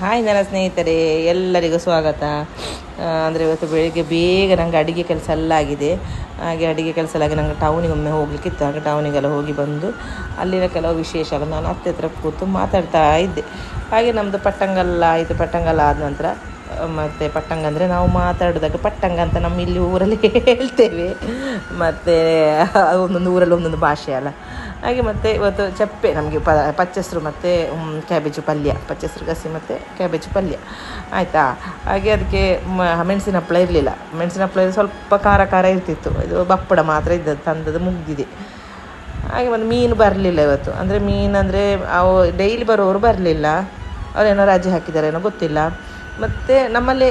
Hi ನನ್ನ ಸ್ನೇಹಿತರೆ, ಎಲ್ಲರಿಗೂ ಸ್ವಾಗತ. ಅಂದರೆ ಇವತ್ತು ಬೆಳಿಗ್ಗೆ ಬೇಗ ನನಗೆ ಅಡುಗೆ ಕೆಲಸ ಎಲ್ಲ ಆಗಿದೆ. ಹಾಗೆ ಅಡುಗೆ ಕೆಲಸ ಎಲ್ಲ ಆಗಿ ನಂಗೆ ಟೌನಿಗೆ ಒಮ್ಮೆ ಹೋಗ್ಲಿಕ್ಕಿತ್ತು. ಹಾಗೆ ಟೌನಿಗೆಲ್ಲ ಹೋಗಿ ಬಂದು ಅಲ್ಲಿನ ಕೆಲವು ವಿಶೇಷ ನಾನು ಹತ್ತಿರ ಕೂತು ಮಾತಾಡ್ತಾ ಇದ್ದೆ. ಹಾಗೆ ನಮ್ಮದು ಪಟ್ಟಂಗಲ್ಲ ಆಯಿತು, ಪಟ್ಟಂಗಲ್ಲ ಆದ ನಂತರ ಮತ್ತು ಪಟ್ಟಂಗ ಅಂದರೆ ನಾವು ಮಾತಾಡೋದಾಗ ಪಟ್ಟಂಗ ಅಂತ ನಮ್ಮ ಇಲ್ಲಿ ಊರಲ್ಲಿ ಹೇಳ್ತೇವೆ. ಮತ್ತು ಒಂದೊಂದು ಊರಲ್ಲಿ ಒಂದೊಂದು ಭಾಷೆ ಅಲ್ಲ. ಹಾಗೆ ಮತ್ತು ಇವತ್ತು ಚಪ್ಪೆ ನಮಗೆ ಪ, ಪಚ್ಚೆಸರು ಮತ್ತು ಕ್ಯಾಬೇಜ್ ಪಲ್ಯ, ಪಚ್ಚೆಸರು ಗಸಿ ಮತ್ತು ಕ್ಯಾಬೇಜ್ ಪಲ್ಯ. ಆಯಿತಾ? ಹಾಗೆ ಅದಕ್ಕೆ ಮೆಣಸಿನ ಹಪ್ಪಳ ಇರಲಿಲ್ಲ. ಮೆಣಸಿನ ಹಪ್ಪಳ ಸ್ವಲ್ಪ ಖಾರ ಖಾರ ಇರ್ತಿತ್ತು. ಇದು ಬಪ್ಪಡ ಮಾತ್ರ ಇದ್ದದ್ದು, ತಂದದ್ದು ಮುಗ್ದಿದೆ. ಹಾಗೆ ಒಂದು ಮೀನು ಬರಲಿಲ್ಲ ಇವತ್ತು. ಅಂದರೆ ಮೀನು ಅಂದರೆ ಅವು ಡೈಲಿ ಬರೋರು ಬರಲಿಲ್ಲ. ಅವರೇನೋ ರಜೆ ಹಾಕಿದಾರೇನೋ ಗೊತ್ತಿಲ್ಲ. ಮತ್ತು ನಮ್ಮಲ್ಲಿ,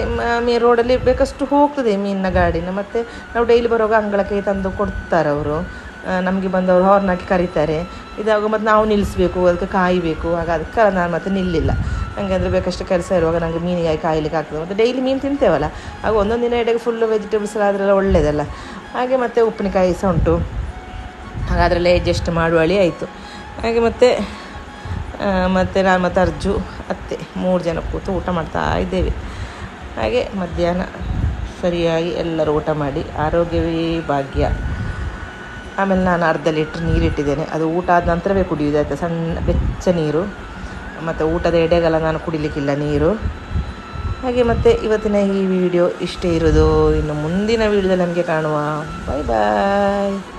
ಮೇ ರೋಡಲ್ಲಿ ಬೇಕಷ್ಟು ಹೋಗ್ತದೆ ಮೀನಿನ ಗಾಡಿನ. ಮತ್ತು ನಾವು ಡೈಲಿ ಬರುವಾಗ ಅಂಗಳಕ್ಕೆ ತಂದು ಕೊಡ್ತಾರೆ ಅವರು. ನಮಗೆ ಬಂದವರು ಹಾರ್ನ್ ಹಾಕಿ ಕರೀತಾರೆ. ಇದಾಗ ಮತ್ತು ನಾವು ನಿಲ್ಲಿಸ್ಬೇಕು, ಅದಕ್ಕೆ ಕಾಯಬೇಕು. ಆಗ ಅದಕ್ಕೆ ನಾನು ಮತ್ತೆ ನಿಲ್ಲಿಲ್ಲ. ನನಗೆ ಅಂದರೆ ಬೇಕಷ್ಟು ಕೆಲಸ ಇರುವಾಗ ನನಗೆ ಮೀನಿಗಾಗಿ ಕಾಯಲಿಕ್ಕೆ ಆಗ್ತದೆ. ಮತ್ತು ಡೈಲಿ ಮೀನು ತಿಂತೇವಲ್ಲ, ಆಗ ಒಂದೊಂದು ದಿನ ಎಡೆಗೆ ಫುಲ್ಲು ವೆಜಿಟೇಬಲ್ಸ್ ಅದರೆಲ್ಲ ಒಳ್ಳೆಯದಲ್ಲ ಹಾಗೆ ಮತ್ತು ಉಪ್ಪಿನಕಾಯಿ ಸಹ ಉಂಟು. ಹಾಗೆ ಅಡ್ಜಸ್ಟ್ ಮಾಡುವಳಿ ಆಯಿತು. ಹಾಗೆ ಮತ್ತು ಮತ್ತು ನಾನು ಮತ್ತು ಅರ್ಜು ಮೂರು ಜನ ಕೂತು ಊಟ ಮಾಡ್ತಾ ಇದ್ದೇವೆ. ಹಾಗೆ ಮಧ್ಯಾಹ್ನ ಸರಿಯಾಗಿ ಎಲ್ಲರೂ ಊಟ ಮಾಡಿ, ಆರೋಗ್ಯವೇ ಭಾಗ್ಯ. ಆಮೇಲೆ ನಾನು ಅರ್ಧ ಲೀಟ್ರ್ ನೀರಿಟ್ಟಿದ್ದೇನೆ. ಅದು ಊಟ ಆದ ನಂತರವೇ ಕುಡಿಯೋದು ಆಯಿತಾ? ಸಣ್ಣ ಬೆಚ್ಚ ನೀರು. ಮತ್ತು ಊಟದ ಎಡೆಗೆಲ್ಲ ನಾನು ಕುಡಿಲಿಕ್ಕಿಲ್ಲ ನೀರು. ಹಾಗೆ ಮತ್ತು ಇವತ್ತಿನ ಈ ವಿಡಿಯೋ ಇಷ್ಟೇ ಇರೋದು ಇನ್ನು ಮುಂದಿನ ವಿಡಿಯೋದಲ್ಲಿ ನಮಗೆ ಕಾಣುವ. ಬಾಯ್ ಬಾಯ್